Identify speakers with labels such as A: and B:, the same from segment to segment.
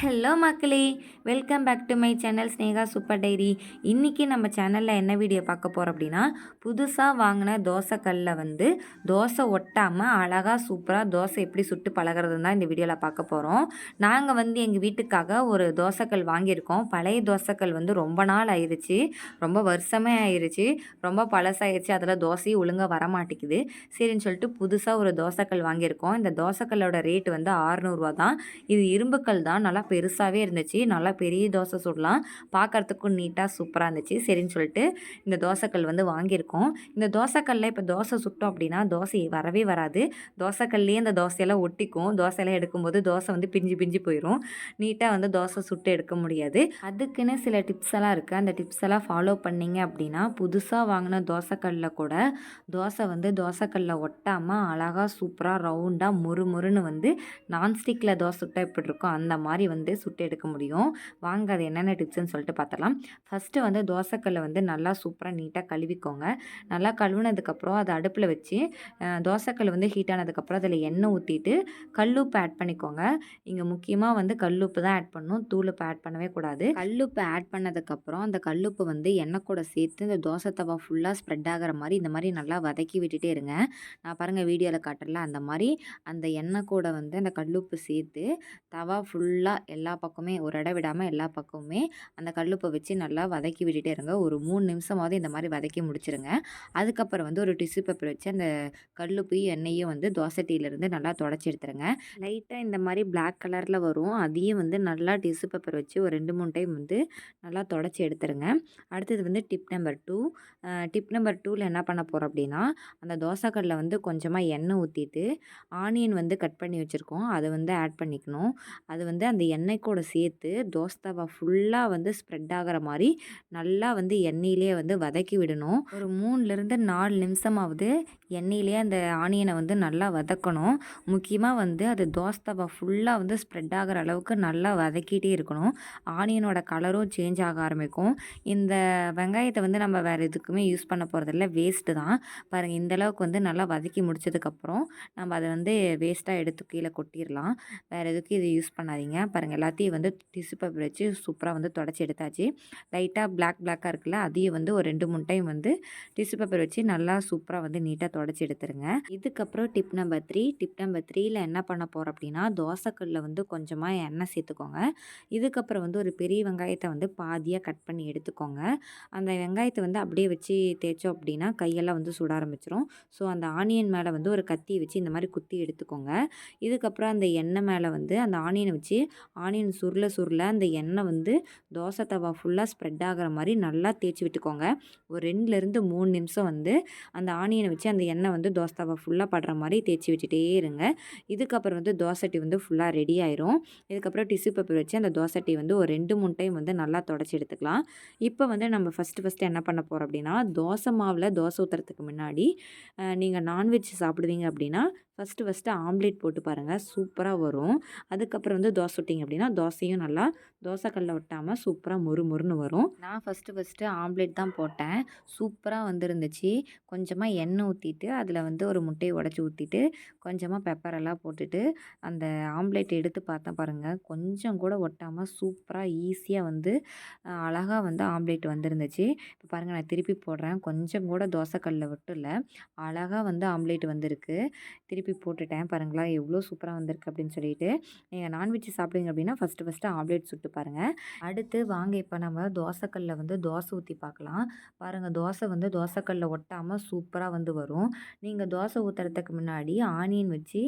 A: Hello மக்களே welcome back to my channel Sneha super diary. இன்றைக்கி நம்ம சேனலில் என்ன வீடியோ பார்க்க போகிறோம் அப்படின்னா புதுசாக வாங்கின தோசைக்கல்லில் வந்து தோசை ஒட்டாமல் அழகாக சூப்பராக தோசை எப்படி சுட்டு பழகிறதுன்னு தான் இந்த வீடியோவில் பார்க்க போகிறோம் நாங்கள் வந்து எங்கள் வீட்டுக்காக ஒரு தோசைக்கல் வாங்கியிருக்கோம். பழைய தோசைக்கல் வந்து ரொம்ப நாள் ஆயிடுச்சு ரொம்ப வருஷமே ஆயிடுச்சு ரொம்ப பழசாயிருச்சு. அதில் தோசையும் ஒழுங்காக வர மாட்டேங்குது சரின்னு சொல்லிட்டு புதுசாக ஒரு தோசைக்கல் வாங்கியிருக்கோம். இந்த தோசைக்கல்லோட ரேட் வந்து ஆறுநூறுவா தான். இது இரும்புக்கல் தான். நல்லா பெருசாகவே இருந்துச்சு. நல்லா பெரிய தோசை சுடலாம். பார்க்குறதுக்கும் நீட்டாக சூப்பராக இருந்துச்சு. சரின்னு சொல்லிட்டு இந்த தோசைக்கல் வந்து வாங்கியிருக்கோம். இந்த தோசைக்கல்லில் இப்போ தோசை சுட்டோம் அப்படின்னா தோசை வரவே வராது. தோசைக்கல்லையே அந்த தோசையெல்லாம் ஒட்டிக்கும். தோசையெல்லாம் எடுக்கும்போது தோசை வந்து பிஞ்சு பிஞ்சு போயிடும் நீட்டாக வந்து தோசை சுட்டு எடுக்க முடியாது. அதுக்குன்னு சில டிப்ஸ் எல்லாம் இருக்குது அந்த டிப்ஸ் எல்லாம் ஃபாலோ பண்ணிங்க அப்படின்னா புதுசாக வாங்கின தோசைக்கல்லில் கூட தோசை வந்து தோசைக்கல்லில் ஒட்டாமல் அழகாக சூப்பராக ரவுண்டாக முறு முறுன்னு வந்து நான்ஸ்டிக்கில் தோசை சுட்டால் எப்படி இருக்கும் அந்த மாதிரி வந்து சுட்டு எடுக்க முடியும். வாங்க அது என்னென்ன டிப்ஸ்னு சொல்லிட்டு பார்த்தலாம் ஃபஸ்ட்டு வந்து தோசைக்கல்லை வந்து நல்லா சூப்பராக நீட்டாக கழுவிக்கோங்க. நல்லா கழுவுனதுக்கப்புறம் அதை அடுப்பில் வச்சு தோசைக்கல் வந்து ஹீட் ஆனதுக்கப்புறம் அதில் எண்ணெய் ஊற்றிட்டு கல்லுப்பு ஆட் பண்ணிக்கோங்க. இங்கே முக்கியமாக வந்து கல்லுப்பு தான் ஆட் பண்ணணும். தூளுப்பு ஆட் பண்ணவே கூடாது. கல்லுப்பு ஆட் பண்ணதுக்கப்புறம் அந்த கல்லுப்பு வந்து எண்ணெய் கூட சேர்த்து இந்த தோசை தவா ஃபுல்லாக ஸ்ப்ரெட் ஆகிற மாதிரி இந்த மாதிரி நல்லா வதக்கி விட்டுட்டே இருங்க. நான் பாருங்கள் வீடியோவில் காட்டுறல அந்த மாதிரி அந்த எண்ணெய் கூட வந்து அந்த கல்லுப்பு சேர்த்து தவா ஃபுல்லாக எல்லா பக்கமே ஒரு இடம் விடாமல் எல்லா பக்கமுமே அந்த கல்லுப்பை வச்சு நல்லா வதக்கி விட்டுட்டே இருங்க. ஒரு மூணு நிமிஷமாவது இந்த மாதிரி வதக்கி முடிச்சிருங்க. அதுக்கப்புறம் வந்து ஒரு டிஷ்யூ பேப்பர் வச்சு அந்த கல்லுப்பையும் எண்ணெயும் வந்து தோசை டீலேருந்து நல்லா தொடச்சி எடுத்துருங்க. லைட்டாக இந்த மாதிரி பிளாக் கலரில் வரும். அதையும் வந்து நல்லா டிஷ்யூ பேப்பர் வச்சு ஒரு ரெண்டு மூணு டைம் வந்து நல்லா தொடச்சி எடுத்துருங்க. அடுத்தது வந்து tip number two tip number டூவில் என்ன பண்ண போகிறோம் அப்படின்னா அந்த தோசைக்கல்லில் வந்து கொஞ்சமாக எண்ணெய் ஊற்றிட்டு ஆனியன் வந்து கட் பண்ணி வச்சுருக்கோம். அதை வந்து ஆட் பண்ணிக்கணும். அது வந்து அந்த எண்ணெய் கூட சேர்த்து தோசை ஃபுல்லாக வந்து ஸ்ப்ரெட் ஆகிற மாதிரி நல்லா வந்து எண்ணெயிலே வந்து வதக்கி விடணும். ஒரு மூணுலேருந்து நாலு நிமிஷமாவது எண்ணெயிலே அந்த ஆனியனை வந்து நல்லா வதக்கணும். முக்கியமாக வந்து அது தோஸ்தவா ஃபுல்லாக வந்து ஸ்ப்ரெட் ஆகிற அளவுக்கு நல்லா வதக்கிட்டே இருக்கணும். ஆனியனோட கலரும் சேஞ்ச் ஆக ஆரம்பிக்கும். இந்த வெங்காயத்தை வந்து நம்ம வேறு எதுக்குமே யூஸ் பண்ண போகிறதில்ல வேஸ்ட்டு தான். பாருங்கள் இந்தளவுக்கு வந்து நல்லா வதக்கி முடிச்சதுக்கப்புறம் நம்ம அதை வந்து வேஸ்ட்டாக எடுத்து கீழே கொட்டிடலாம். வேறு எதுக்கும் இதை யூஸ் பண்ணாதீங்க. பாருங்கள் எல்லாத்தையும் வந்து டிஷ்யூ பேப்பர் வச்சு சூப்பராக வந்து தொடச்சி எடுத்தாச்சு. லைட்டாக பிளாக் பிளாக்காக இருக்குல்ல அதையும் வந்து ஒரு ரெண்டு மூணு டைம் வந்து டிஷ்யூ பேப்பர் வச்சு நல்லா சூப்பராக வந்து நீட்டாக தொடச்சி எடுத்துருங்க. இதுக்கப்புறம் tip number three tip number த்ரீயில் என்ன பண்ண போகிறோம் அப்படின்னா தோசைக்கல்லில் வந்து கொஞ்சமாக எண்ணெய் சேர்த்துக்கோங்க. இதுக்கப்புறம் வந்து ஒரு பெரிய வெங்காயத்தை வந்து பாதியாக கட் பண்ணி எடுத்துக்கோங்க. அந்த வெங்காயத்தை வந்து அப்படியே வச்சு தேய்ச்சோம் அப்படின்னா கையெல்லாம் வந்து சுட ஆரம்பிச்சிரும். ஸோ அந்த ஆனியன் மேலே வந்து ஒரு கத்தி வச்சு இந்த மாதிரி குத்தி எடுத்துக்கோங்க. இதுக்கப்புறம் அந்த எண்ணெய் மேலே வந்து அந்த ஆனியனை வச்சு ஆனியன் சுருள சுருள அந்த எண்ணெய் வந்து தோசை தவா ஃபுல்லாக ஸ்ப்ரெட் ஆகிற மாதிரி நல்லா தேய்ச்சி விட்டுக்கோங்க. ஒரு ரெண்டுலேருந்து மூணு நிமிஷம் வந்து அந்த ஆனியனை வச்சு அந்த எண்ணெய் வந்து தோசாவை ஃபுல்லாக படுற மாதிரி தேய்ச்சி வச்சுட்டே இருங்க. இதுக்கப்புறம் வந்து தோசை டீ வந்து ஃபுல்லாக ரெடி ஆயிரும். இதுக்கப்புறம் டிஷ்யூ பேப்பர் வச்சு அந்த தோசை டீ வந்து ஒரு ரெண்டு மூணு டைம் வந்து நல்லா தொடச்சி எடுத்துக்கலாம். இப்போ வந்து நம்ம ஃபஸ்ட்டு ஃபஸ்ட்டு என்ன பண்ண போகிறோம் அப்படின்னா தோசை மாவில் தோசை ஊற்றுறதுக்கு முன்னாடி நீங்கள் நான்வெஜ் சாப்பிடுவீங்க அப்படின்னா ஃபஸ்ட்டு ஃபஸ்ட்டு ஆம்லேட் போட்டு பாருங்கள் சூப்பராக வரும். அதுக்கப்புறம் வந்து தோசை விட்டிங்க அப்படின்னா தோசையும் நல்லா தோசைக்கல்ல ஒட்டாமல் சூப்பராக மொறு மொறுன்னு வரும். நான் ஃபஸ்ட்டு ஃபஸ்ட்டு ஆம்லேட் தான் போட்டேன். சூப்பராக வந்துருந்துச்சு. கொஞ்சமாக எண்ணெய் ஊற்றிட்டு அதில் வந்து ஒரு முட்டையை உடச்சி ஊற்றிட்டு கொஞ்சமாக பெப்பரெல்லாம் போட்டுட்டு அந்த ஆம்லேட் எடுத்து பார்த்தேன் பாருங்கள் கொஞ்சம் கூட ஒட்டாமல் சூப்பராக ஈஸியாக வந்து அழகாக வந்து ஆம்லேட் வந்துருந்துச்சு. இப்போ பாருங்கள் நான் திருப்பி போடுறேன். கொஞ்சம் கூட தோசைக்கல்ல விட்டுல அழகாக வந்து ஆம்லேட் வந்திருக்கு. திருப்பி திருப்பி போட்டுட்டேன். பாருங்களா எவ்வளோ சூப்பராக வந்திருக்கு அப்படின்னு சொல்லிட்டு. நீங்கள் நான்வெஜ் சாப்பிடுங்க அப்படின்னா ஃபஸ்ட்டு ஃபஸ்ட்டு ஆம்லேட் சுட்டு பாருங்கள் அடுத்து வாங்க இப்போ நம்ம தோசைக்கல்லில் வந்து தோசை ஊற்றி பார்க்கலாம். பாருங்கள் தோசை வந்து தோசைக்கல்லில் ஒட்டாமல் சூப்பராக வந்து வரும். நீங்கள் தோசை ஊற்றுறதுக்கு முன்னாடி ஆனியன் வச்சு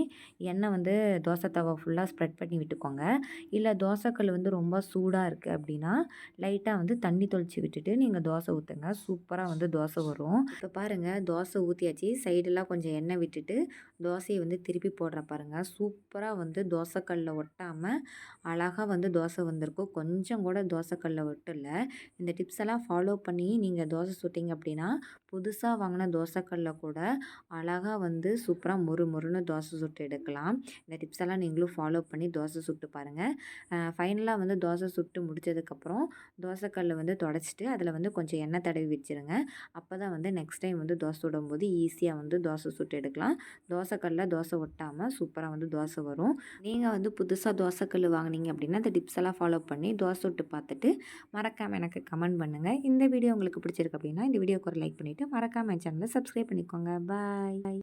A: எண்ணெய் வந்து தோசை தவா ஃபுல்லாக ஸ்ப்ரெட் பண்ணி விட்டுக்கோங்க. இல்லை தோசைக்கல் வந்து ரொம்ப சூடாக இருக்குது அப்படின்னா லைட்டாக வந்து தண்ணி தொளிச்சு விட்டுட்டு நீங்கள் தோசை ஊற்றுங்க சூப்பராக வந்து தோசை வரும். இப்போ பாருங்கள் தோசை ஊற்றியாச்சு சைடெல்லாம் கொஞ்சம் எண்ணெய் விட்டுட்டு தோசையை வந்து திருப்பி போடுறேன் பாருங்கள் சூப்பராக வந்து தோசைக்கல்லில் ஒட்டாமல் அழகாக வந்து தோசை வந்திருக்கும். கொஞ்சம் கூட தோசைக்கல்ல ஒட்டல. இந்த டிப்ஸ் எல்லாம் ஃபாலோ பண்ணி நீங்கள் தோசை சுட்டிங்க அப்படின்னா புதுசாக வாங்கின தோசைக்கல்ல கூட அழகாக வந்து சூப்பராக மொறு மொறுன்னு தோசை சுட்டு எடுக்கலாம். இந்த டிப்ஸ் எல்லாம் நீங்களும் ஃபாலோ பண்ணி தோசை சுட்டு பாருங்கள் ஃபைனலாக வந்து தோசை சுட்டு முடித்ததுக்கப்புறம் தோசைக்கல்லை வந்து தொடச்சிட்டு அதில் வந்து கொஞ்சம் எண்ணெய் தடவி வச்சுருங்க. அப்போ தான் வந்து நெக்ஸ்ட் டைம் வந்து தோசை சுடும்போது ஈஸியாக வந்து தோசை சுட்டு எடுக்கலாம். தோசைக்கல்லை குக்கரில் தோசை ஒட்டாமல் சூப்பராக வந்து தோசை வரும். நீங்கள் வந்து புதுசாக தோசை கல் வாங்குனீங்க அப்படின்னா இந்த டிப்ஸ் எல்லாம் ஃபாலோ பண்ணி தோசை விட்டு பார்த்துட்டு மறக்காமல் எனக்கு கமெண்ட் பண்ணுங்கள் இந்த வீடியோ உங்களுக்கு பிடிச்சிருக்கு அப்படின்னா இந்த வீடியோக்கு ஒரு லைக் பண்ணிவிட்டு மறக்காமல் என் சேனலை சப்ஸ்கிரைப் பண்ணிக்கோங்க. பாய்